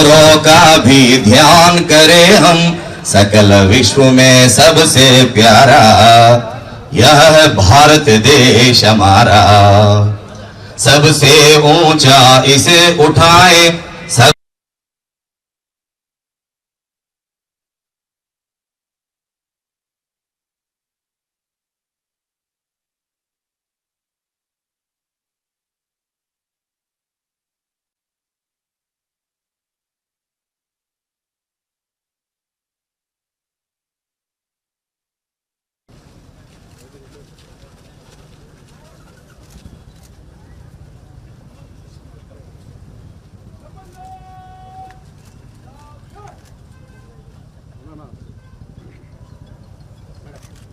औरों का भी ध्यान करें हम, सकल विश्व में सबसे प्यारा। यह भारत देश हमारा। सबसे ऊँचा इसे उठाए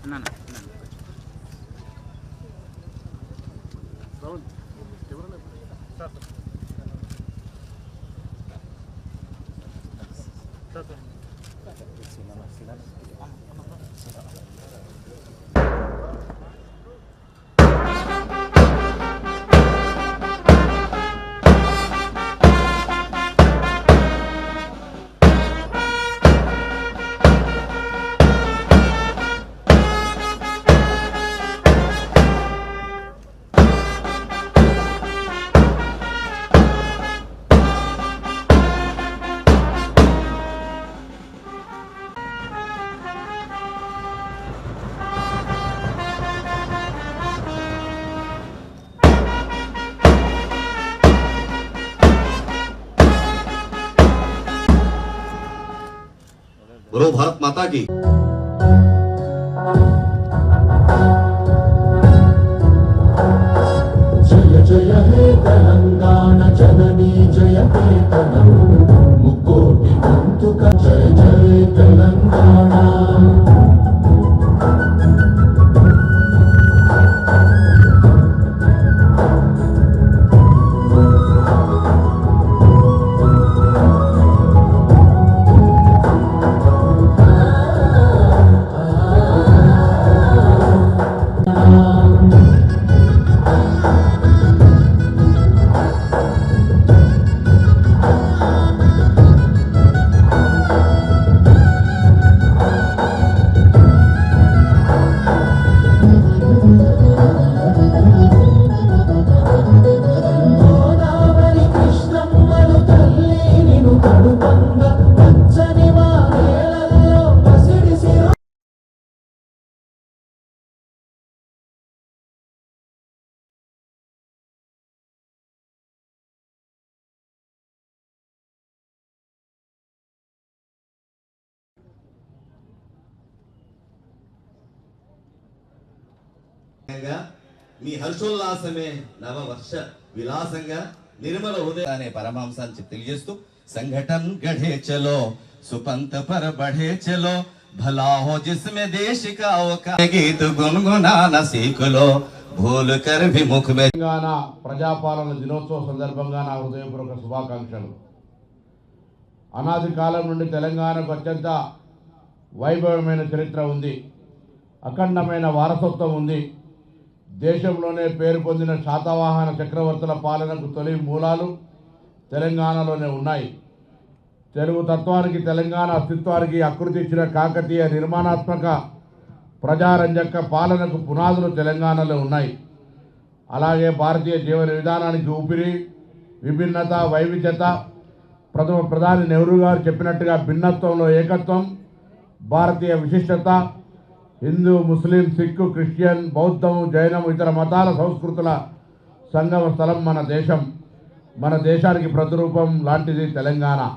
না না ముక్కోటి గొంతుక జయ జయ తెలంగాణ. భాగంగా మీ హర్షోల్లాసమే నవవర్ష విలాసంగా నిర్మల ఉదయం అనే పరమాంశాన్ని తెలియజేస్తూ సంఘటన గఢే చలో సుపంత పర బఢే చలో భలా జిస్మే దేశ కా గీత తెలంగాణ ప్రజాపాలన దినోత్సవ సందర్భంగా నా హృదయపూర్వక శుభాకాంక్షలు. అనాది కాలం నుండి తెలంగాణకు అత్యంత వైభవమైన చరిత్ర ఉంది. అఖండమైన వారసత్వం ఉంది. దేశంలోనే పేరు పొందిన శాతవాహన చక్రవర్తుల పాలనకు తొలి మూలాలు తెలంగాణలోనే ఉన్నాయి. తెలుగు తత్వానికి తెలంగాణ అస్తిత్వానికి ఆకృతి ఇచ్చిన కాకతీయ నిర్మాణాత్మక ప్రజారంజక పాలనకు పునాదులు తెలంగాణలో ఉన్నాయి. అలాగే భారతీయ జీవన విధానానికి ఊపిరి విభిన్నత వైవిధ్యత ప్రథమ ప్రధాని నెహ్రూ గారు చెప్పినట్టుగా భిన్నత్వంలో ఏకత్వం భారతీయ విశిష్టత హిందూ ముస్లిం సిక్కు క్రిస్టియన్ బౌద్ధం జైనం ఇతర మతాల సంస్కృతుల సంగమ స్థలం మన దేశం. మన దేశానికి ప్రతిరూపం లాంటిది తెలంగాణ.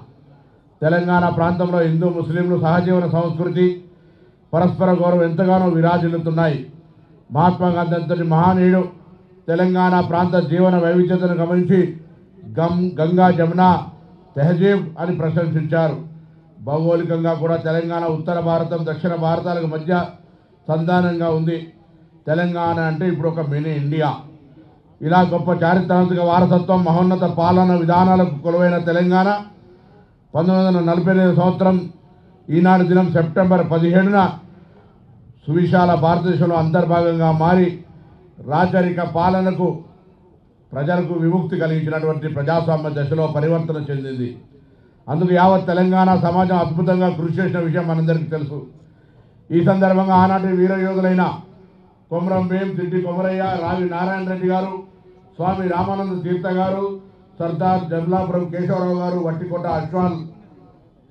తెలంగాణ ప్రాంతంలో హిందూ ముస్లింలు సహజీవన సంస్కృతి పరస్పర గౌరవం ఎంతగానో విరాజిల్లుతున్నాయి. మహాత్మా గాంధీ అంతటి మహానీయుడు తెలంగాణ ప్రాంత జీవన వైవిధ్యతను గమనించి గం గంగా జమున తెహజీబ్ అని ప్రశంసించారు. భౌగోళికంగా కూడా తెలంగాణ ఉత్తర భారతం దక్షిణ భారతాలకు మధ్య సంధానంగా ఉంది. తెలంగాణ అంటే ఇప్పుడు ఒక మినీ ఇండియా. ఇలా గొప్ప చారిత్రాత్మక వారసత్వం మహోన్నత పాలన విధానాలకు కొలువైన తెలంగాణ పంతొమ్మిది వందల నలభై ఐదు సంవత్సరం ఈనాడు దినం సెప్టెంబర్ పదిహేడున సువిశాల భారతదేశంలో అంతర్భాగంగా మారి రాచరిక పాలనకు ప్రజలకు విముక్తి కలిగించినటువంటి ప్రజాస్వామ్య దశలో పరివర్తన చెందింది. అందుకు యావత్ తెలంగాణ సమాజం అద్భుతంగా కృషి చేసిన విషయం మనందరికీ తెలుసు. ఈ సందర్భంగా ఆనాటి వీర యోధులైన కొమరం భీం సిడ్డి కొమరయ్య రావి నారాయణ రెడ్డి గారు స్వామి రామానంద తీర్థ గారు సర్దార్ జమలాపురం కేశవరావు గారు వట్టికోట అశ్వాన్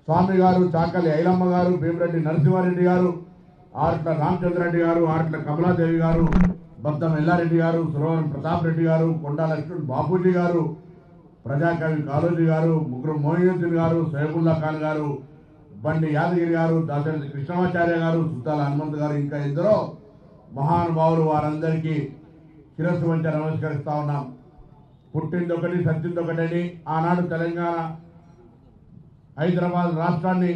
స్వామి గారు చాకలి ఐలమ్మ గారు భీమరెడ్డి నరసింహారెడ్డి గారు ఆర్ట్ల రామచంద్రరెడ్డి గారు ఆర్ట్ల కమలాదేవి గారు బద్దం ఎల్లారెడ్డి గారు సురవరం ప్రతాప్ రెడ్డి గారు కొండా లక్ష్మణ్ బాపూజీ గారు ప్రజాకవి కాలోజీ గారు ముగ్గురు మోయినుద్దీన్ గారు సైబుల్లా ఖాన్ గారు బండి యాదగిరి గారు డాక్టర్ కృష్ణమాచార్య గారు సుతాల హనుమంత్ గారు ఇంకా ఇద్దరు మహానుభావులు వారందరికీ శిరస్సు మంచి నమస్కరిస్తా ఉన్నాం. పుట్టింది ఒకటి సత్తింది ఒకటని ఆనాడు తెలంగాణ హైదరాబాద్ రాష్ట్రాన్ని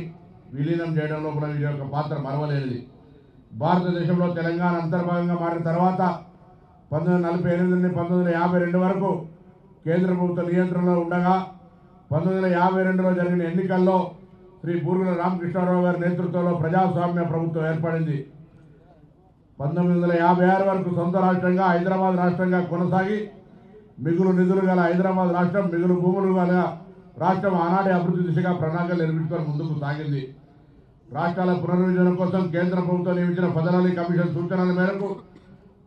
విలీనం చేయడంలో కూడా వీరి యొక్క పాత్ర మరవలేనిది. భారతదేశంలో తెలంగాణ అంతర్భాగంగా మారిన తర్వాత పంతొమ్మిది వందల నలభై ఎనిమిది నుండి పంతొమ్మిది వందల యాభై రెండు వరకు కేంద్ర ప్రభుత్వ నియంత్రణలో ఉండగా పంతొమ్మిది వందల యాభై రెండులో జరిగిన ఎన్నికల్లో శ్రీ బూరుగుల రామకృష్ణారావు గారి నేతృత్వంలో ప్రజాస్వామ్య ప్రభుత్వం ఏర్పడింది. పంతొమ్మిది వందల యాభై ఆరు వరకు సొంత రాష్ట్రంగా హైదరాబాద్ రాష్ట్రంగా కొనసాగి మిగులు నిధులు గల హైదరాబాద్ రాష్ట్రం మిగులు భూములు గల రాష్ట్రం ఆనాటి అభివృద్ధి దిశగా ప్రణాళికలు నిర్మించుకొని ముందుకు సాగింది. రాష్ట్రాల పునర్విభజన కోసం కేంద్ర ప్రభుత్వం నియమించిన ఫెదరల్ కమిషన్ సూచనల మేరకు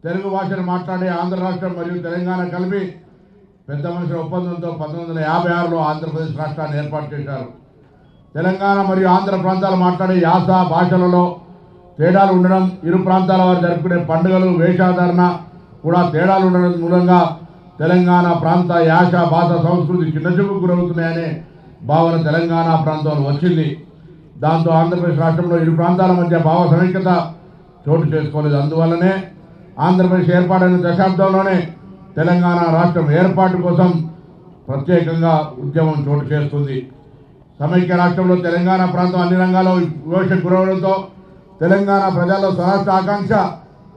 తెలుగు భాషను మాట్లాడే ఆంధ్ర రాష్ట్రం మరియు తెలంగాణ కలిపి పెద్ద మనుషుల ఒప్పందంతో పంతొమ్మిది వందల యాభై ఆరులో ఆంధ్రప్రదేశ్ రాష్ట్రాన్ని ఏర్పాటు చేశారు. తెలంగాణ మరియు ఆంధ్ర ప్రాంతాలు మాట్లాడే యాస భాషలలో తేడాలు ఉండడం ఇరు ప్రాంతాల వారు జరుపుకునే పండుగలు వేషాధారణ కూడా తేడాలు ఉండడం మూలంగా తెలంగాణ ప్రాంత యాస భాష సంస్కృతి చిన్నచూపు గురవుతున్నాయనే భావన తెలంగాణ ప్రాంతంలో వచ్చింది. దాంతో ఆంధ్రప్రదేశ్ రాష్ట్రంలో ఇరు ప్రాంతాల మధ్య భావ సమైక్యత చోటు చేసుకోలేదు. అందువల్లనే ఆంధ్రప్రదేశ్ ఏర్పాటైన దశాబ్దంలోనే తెలంగాణ రాష్ట్రం ఏర్పాటు కోసం ప్రత్యేకంగా ఉద్యమం చోటు చేస్తుంది. సమైక్య రాష్ట్రంలో తెలంగాణ ప్రాంతం అన్ని రంగాల్లో వివక్ష గురవడంతో తెలంగాణ ప్రజల్లో స్వరాష్ట్ర ఆకాంక్ష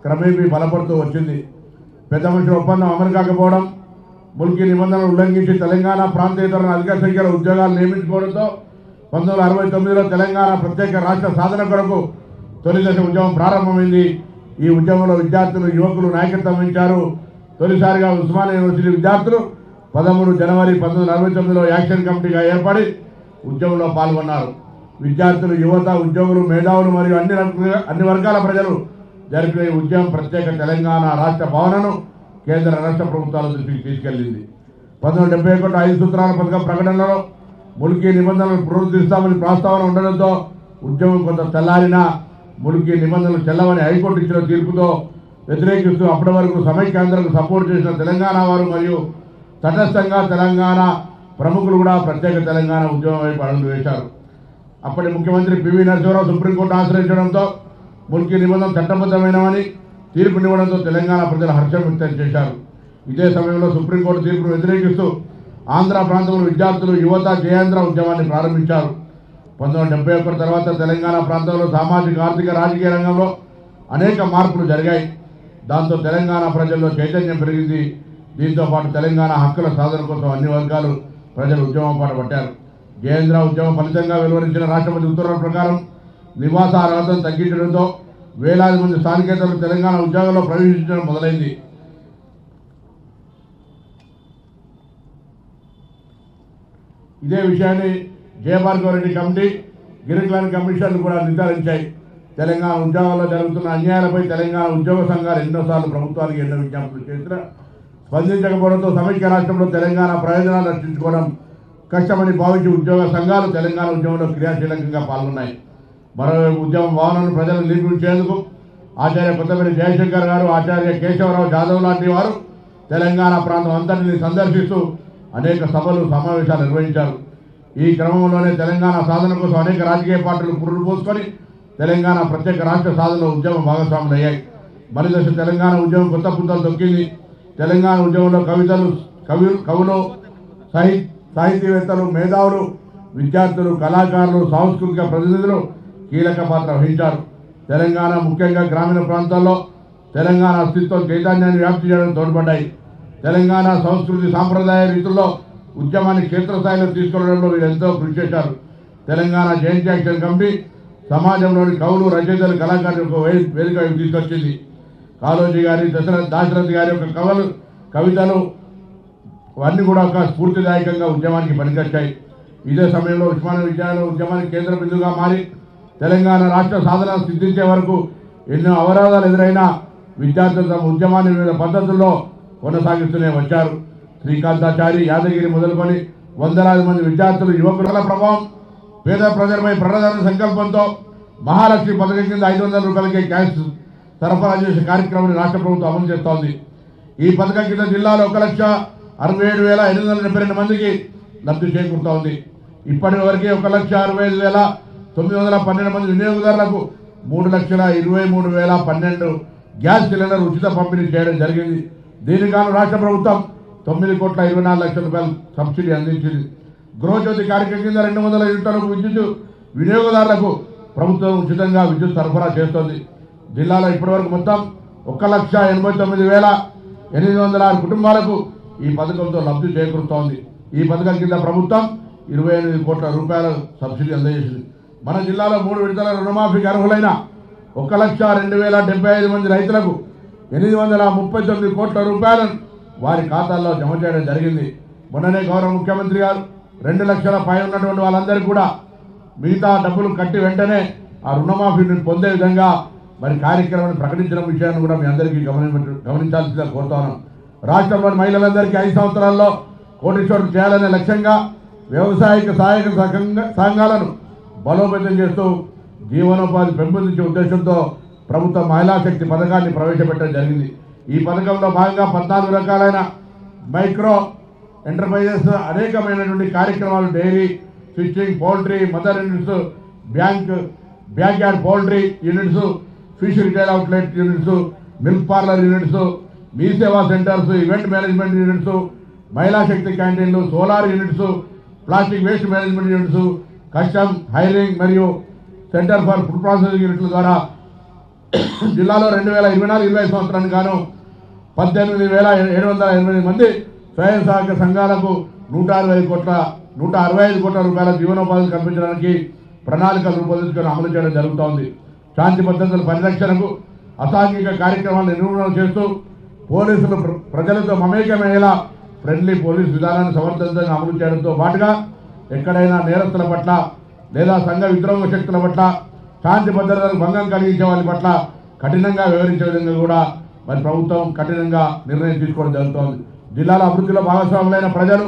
క్రమేపీ బలపడుతూ వచ్చింది. పెద్ద మనుషుల ఒప్పందం అమలు కాకపోవడం ముల్కీ నిబంధనలు ఉల్లంఘించి తెలంగాణ ప్రాంతేతరులను అధిక సంఖ్యలో ఉద్యోగాలు నియమించుకోవడంతో పంతొమ్మిది అరవై తొమ్మిదిలో తెలంగాణ ప్రత్యేక రాష్ట్ర సాధన కొరకు తొలి దశ ఉద్యమం ప్రారంభమైంది. ఈ ఉద్యమంలో విద్యార్థులు యువకులు నాయకత్వం వహించారు. తొలిసారిగా ఉస్మానియా యూనివర్సిటీ విద్యార్థులు పదమూడు జనవరి పంతొమ్మిది అరవై తొమ్మిదిలో యాక్షన్ కమిటీగా ఏర్పడి ఉద్యమంలో పాల్గొన్నారు. విద్యార్థులు యువత ఉద్యోగులు మేధావులు మరియు అన్ని అన్ని వర్గాల ప్రజలు జరిపిన ఉద్యమం ప్రత్యేక తెలంగాణ రాష్ట్ర భవనను కేంద్ర రాష్ట్ర ప్రభుత్వాల దృష్టికి తీసుకెళ్ళింది పంతొమ్మిది డెబ్బై ఒకటి ఐదు సూత్రాల పథకం ప్రకటనలో ములికీ నిబంధనలు పునరుద్ధరిస్తామని ప్రస్తావన ఉండడంతో ఉద్యమం కొంత తెల్లారినా ములికీ నిబంధనలు చెల్లవని హైకోర్టు ఇచ్చిన తీర్పుతో వ్యతిరేకిస్తూ అప్పటి వరకు సమైక్యాంధ్రకు సపోర్ట్ చేసిన తెలంగాణ వారు మరియు తటస్థంగా తెలంగాణ ప్రముఖులు కూడా ప్రత్యేక తెలంగాణ ఉద్యమం వైపు అడుగులు వేశారు. అప్పటి ముఖ్యమంత్రి పివి నరసింహరావు సుప్రీంకోర్టు ఆశ్రయించడంతో ముల్కీ నిబంధన చట్టబద్ధమైనవని తీర్పునివ్వడంతో తెలంగాణ ప్రజలు హర్షం వ్యక్తం చేశారు. ఇదే సమయంలో సుప్రీంకోర్టు తీర్పును వ్యతిరేకిస్తూ ఆంధ్ర ప్రాంతంలో విద్యార్థులు యువత జయాంధ్ర ఉద్యమాన్ని ప్రారంభించారు. పంతొమ్మిది డెబ్బై ఒకటి తర్వాత తెలంగాణ ప్రాంతంలో సామాజిక ఆర్థిక రాజకీయ రంగంలో అనేక మార్పులు జరిగాయి. దాంతో తెలంగాణ ప్రజల్లో చైతన్యం పెరిగింది. దీంతో పాటు తెలంగాణ హక్కుల సాధన కోసం అన్ని వర్గాలు ప్రజలు ఉద్యమం పాటు పట్టారు. జయేంద్ర ఉద్యమం ఫలితంగా వెలువరించిన రాష్ట్రపతి ఉత్తర్వుల ప్రకారం నివాస అర్హతను తగ్గించడంతో వేలాది మంది స్థానికేతలు తెలంగాణ ఉద్యోగంలో ప్రవేశించడం మొదలైంది. ఇదే విషయాన్ని జయభార్గవరెడ్డి కమిటీ గిరిక్లాన్ కమిషన్లు కూడా నిర్ధారించాయి. తెలంగాణ ఉద్యోగాల్లో జరుగుతున్న అన్యాయాలపై తెలంగాణ ఉద్యోగ సంఘాలు ఎన్నోసార్లు ప్రభుత్వానికి ఎన్నో విజ్ఞాపనలు చేసిన స్పందించకపోవడంతో సమైక్య రాష్ట్రంలో తెలంగాణ ప్రయోజనాలు రక్షించుకోవడం కష్టమని భావించి ఉద్యోగ సంఘాలు తెలంగాణ ఉద్యమంలో క్రియాశీలకంగా పాల్గొన్నాయి. మరోవైపు ఉద్యమం భావనను ప్రజలు నిర్మించేందుకు ఆచార్య కొత్తపల్లి జయశంకర్ గారు ఆచార్య కేశవరావు జాదవ్ లాంటి వారు తెలంగాణ ప్రాంతం అంతటిని సందర్శిస్తూ అనేక సభలు సమావేశాలు నిర్వహించారు. ఈ క్రమంలోనే తెలంగాణ సాధన కోసం అనేక రాజకీయ పార్టీలు పురులు పోసుకొని తెలంగాణ ప్రత్యేక రాష్ట్ర సాధనలో ఉద్యమ భాగస్వాములు అయ్యాయి మరిదశ తెలంగాణ ఉద్యమం కొత్త పుంతలు దొక్కింది తెలంగాణ ఉద్యమంలో కవితలు కవి కవులు సాహి సాహితీవేత్తలు మేధావులు విద్యార్థులు కళాకారులు సాంస్కృతిక ప్రతినిధులు కీలక పాత్ర వహించారు. తెలంగాణ ముఖ్యంగా గ్రామీణ ప్రాంతాల్లో తెలంగాణ అస్తిత్వం చైతన్యాన్ని వ్యాప్తి చేయడం తోడ్పడ్డాయి. తెలంగాణ సంస్కృతి సాంప్రదాయ రీతుల్లో ఉద్యమాన్ని క్షేత్రస్థాయిలో తీసుకెళ్ళడంలో వీరు ఎంతో కృషి చేశారు. తెలంగాణ జయంతి యాక్షన్ కమిటీ సమాజంలోని కవులు రచయితలు కళాకారులకు వేదిక తీసుకొచ్చింది. కాళోజీ గారి దశరథ దాశరథ్ గారి యొక్క కవలు కవితలు అవన్నీ కూడా ఒక స్ఫూర్తిదాయకంగా ఉద్యమానికి పనికొచ్చాయి. ఇదే సమయంలో ఉస్మానియా విద్యాలయ ఉద్యమానికి కేంద్ర బిందుగా మారి తెలంగాణ రాష్ట్ర సాధన సిద్ధించే వరకు ఎన్నో అవరోధాలు ఎదురైనా విద్యార్థులు తమ ఉద్యమాన్ని వివిధ పద్ధతుల్లో కొనసాగిస్తూనే వచ్చారు. శ్రీకాంతాచారి యాదగిరి మొదలుకొని వందలాది మంది విద్యార్థులు యువకుల ప్రభావం పేద ప్రజలపై ప్రణదాన సంకల్పంతో మహాలక్ష్మి పథకం కింద ఐదు వందల రూపాయలకే క్యాష్ సరఫరా చేసే కార్యక్రమాన్ని రాష్ట్ర ప్రభుత్వం అమలు చేస్తోంది. ఈ పథకం కింద జిల్లాలో ఒక లక్ష అరవై ఏడు వేల ఎనిమిది వందల డెబ్బై రెండు మందికి లబ్ధి చేకూరుతోంది. ఇప్పటి వరకే ఒక లక్ష అరవై ఐదు వేల తొమ్మిది వందల పన్నెండు మంది వినియోగదారులకు మూడు లక్షల ఇరవై మూడు వేల పన్నెండు గ్యాస్ సిలిండర్ ఉచిత పంపిణీ చేయడం జరిగింది. దీనికాను రాష్ట్ర ప్రభుత్వం తొమ్మిది కోట్ల ఇరవై నాలుగు లక్షల రూపాయలు సబ్సిడీ అందించింది. గృహజ్యోతి కార్యక్రమం కింద రెండు వందల యూనిట్లకు విద్యుత్ వినియోగదారులకు ప్రభుత్వం ఉచితంగా విద్యుత్ సరఫరా చేస్తోంది. జిల్లాలో ఇప్పటివరకు మొత్తం ఒక లక్ష ఎనభై తొమ్మిది వేల ఎనిమిది వందల ఆరు కుటుంబాలకు ఈ పథకంతో లబ్ధి చేకూరుతోంది. ఈ పథకం కింద ప్రభుత్వం ఇరవై ఎనిమిది కోట్ల రూపాయల సబ్సిడీ అందజేసింది. మన జిల్లాలో మూడు విడతల రుణమాఫీకి అర్హులైన ఒక లక్ష రెండు వేల డెబ్బై ఐదు మంది రైతులకు ఎనిమిది వందల ముప్పై తొమ్మిది కోట్ల రూపాయలను వారి ఖాతాల్లో జమ చేయడం జరిగింది. మొన్ననే గౌరవ ముఖ్యమంత్రి గారు రెండు లక్షల పై ఉన్నటువంటి వాళ్ళందరికీ కూడా మిగతా డబ్బులు కట్టి వెంటనే ఆ రుణమాఫీని పొందే విధంగా మరి కార్యక్రమాన్ని ప్రకటించిన విషయాన్ని కూడా మీ అందరికీ గమని గమనించాల్సిందిగా కోరుతాను రాష్ట్రంలోని మహిళలందరికీ ఐదు సంవత్సరాల్లో కోటీశ్వరం చేయాలనే లక్ష్యంగా వ్యవసాయక సహాయక సంఘాలను బలోపేతం చేస్తూ జీవనోపాధి పెంపొందించే ఉద్దేశంతో ప్రభుత్వం మహిళా శక్తి పథకాన్ని ప్రవేశపెట్టడం జరిగింది. ఈ పథకంలో భాగంగా పద్నాలుగు రకాలైన మైక్రో ఎంటర్ప్రైజెస్ అనేకమైనటువంటి కార్యక్రమాలు dairy fishing poultry mother units bank back yard poultry units fish retail outlet units milk parlour units Mee Seva centres event management units Mahila Shakti క్యాంటీన్లు solar units plastic waste management units custom hiring మరియు centre for food processing యూనిట్ల ద్వారా జిల్లాలో రెండు వేల ఇరవై నాలుగు ఇరవై సంవత్సరానికి గాను పద్దెనిమిది వేల ఏడు వందల ఎనిమిది మంది స్వయం సహాయక సంఘాలకు నూట అరవై ఐదు కోట్ల నూట అరవై ఐదు కోట్ల రూపాయల జీవనోపాధి కల్పించడానికి ప్రణాళికలు రూపొందించుకొని అమలు చేయడం జరుగుతోంది. శాంతి భద్రతల పరిరక్షణకు అసాంఘిక కార్యక్రమాలు నిర్మూలన చేస్తూ పోలీసులు ప్ర- ప్రజలతో మమేకమయ్యేలా ఫ్రెండ్లీ పోలీస్ విధానాన్ని సమర్థవంతంగా అమలు చేయడంతో పాటుగా ఎక్కడైనా నేరస్తుల పట్ల లేదా సంఘ విద్రోహ శక్తుల పట్ల శాంతి భద్రతలకు భంగం కలిగించే వారి పట్ల కఠినంగా వివరించే విధంగా కూడా మరి ప్రభుత్వం కఠినంగా నిర్ణయం తీసుకోవడం జరుగుతోంది. జిల్లాల అభివృద్ధిలో భాగస్వాములైన ప్రజలు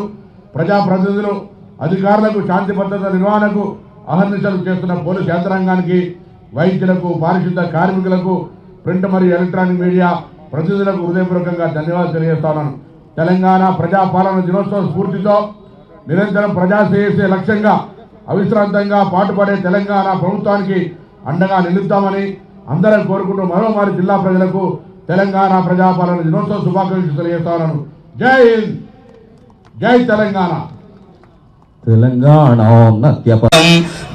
ప్రజాప్రతినిధులు అధికారులకు శాంతి భద్రత నిర్వహణకు అహర్నిశలు చేస్తున్న పోలీసు యంత్రాంగానికి వైద్యులకు పారిశుద్ధ కార్మికులకు ప్రింట్ మరియు ఎలక్ట్రానిక్ మీడియా ప్రతినిధులకు హృదయపూర్వకంగా ధన్యవాదాలు తెలియజేస్తున్నాను తెలంగాణ ప్రజాపాలన దినోత్సవ స్ఫూర్తితో నిరంతరం ప్రజాశ్రేయస్సే లక్ష్యంగా అవిశ్రాంతంగా పాటుపడే తెలంగాణ ప్రభుత్వానికి అండగా నిలుద్దామని అందరం కోరుకుంటూ మరోమారి జిల్లా ప్రజలకు తెలంగాణ ప్రజాపాలన దినోత్సవ శుభాకాంక్షలు తెలియజేస్తున్నాను జై హింద్! జై తెలంగాణ! తెలంగాణ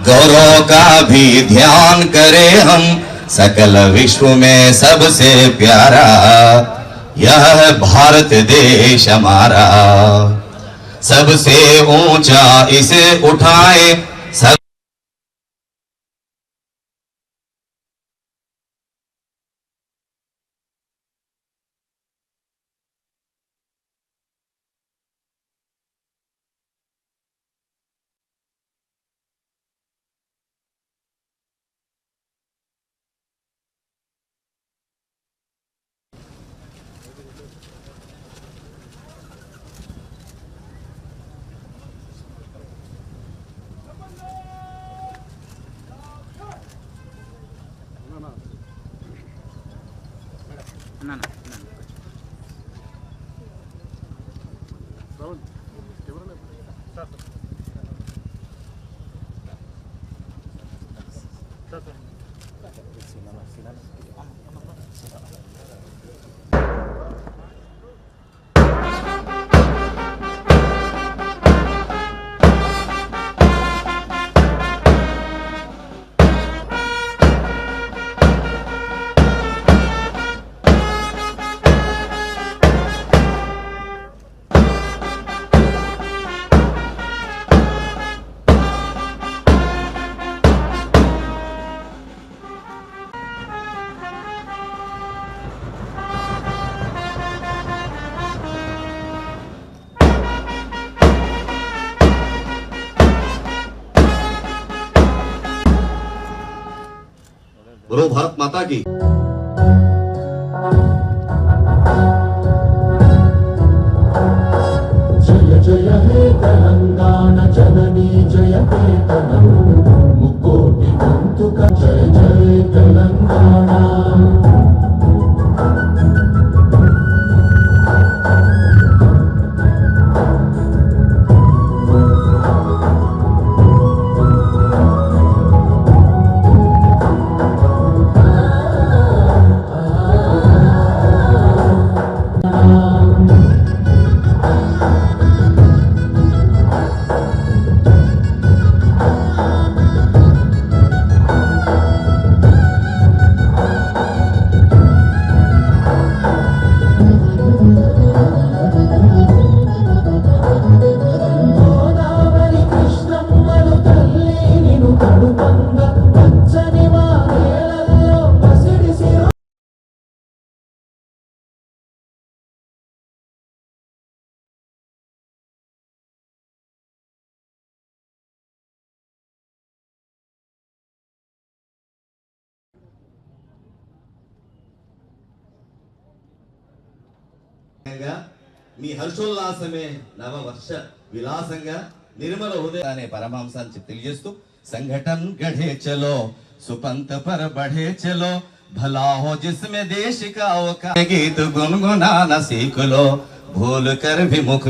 गौरव का भी ध्यान करें हम, सकल विश्व में सबसे प्यारा। यह भारत देश हमारा। सबसे ऊँचा इसे उठाए No, no. Nada. మీ హర్షోల్లాసమే నవవర్ష విలాసంగా నిర్మల హృదయ అనే పరమాంశాన్ని తెలియజేస్తూ సంఘటన్ గఢే చలో సుపంత పర బఢే చలో భలా హో జిస్మే దేశ కా గీత గున్గునానా సీఖ లో భూల్ విముఖ